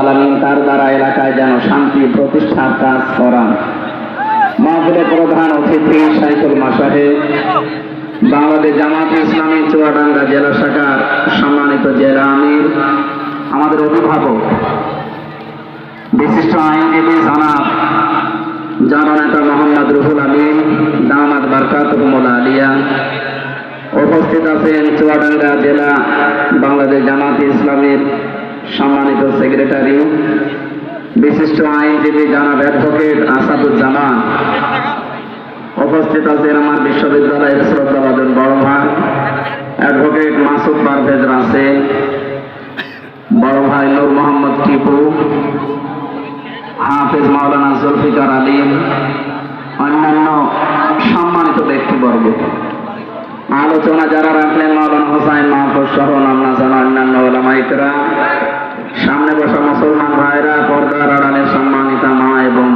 আলমিন তার দ্বারা এলাকায় যেন শান্তি, প্রতিষ্ঠার কাজ করান। মাহফিলের প্রধান অতিথি সাইফুল মাসাহে, বাংলাদেশ জামাত ইসলামী চুয়াডাঙ্গা জেলা শাখার সম্মানিত জেলা আমির, আমাদের অভিভাবক, বিশিষ্ট আইনজীবী জানাব, জননেতা মোহাম্মদ রুহুল আমিন দামাদ বারকাত আলিয়া, উপস্থিত আছেন চুয়াডাঙ্গা জেলা বাংলাদেশ জামাত ইসলামের সম্মানিত সেক্রেটারি, বিশিষ্ট আইনজীবী জানাব অ্যাডভোকেট আসাদুজ্জামান। উপস্থিত আছেন আমার বিশ্ববিদ্যালয়ের শ্রদ্ধাবাদন বড় ভাই অ্যাডভোকেট মাসুদ পারভেজ রাসে বড় ভাই নূর মোহাম্মদ টিপু, হাফেজ মাওলানা জুলফিকার আলীম, অন্যান্য সম্মানিত ব্যক্তিবর্গ। আলোচনা যারা রাখলেন মাওলানা হোসাইন মাহফুজ সহ নামনা জানা অন্যান্য ওলামাইকরা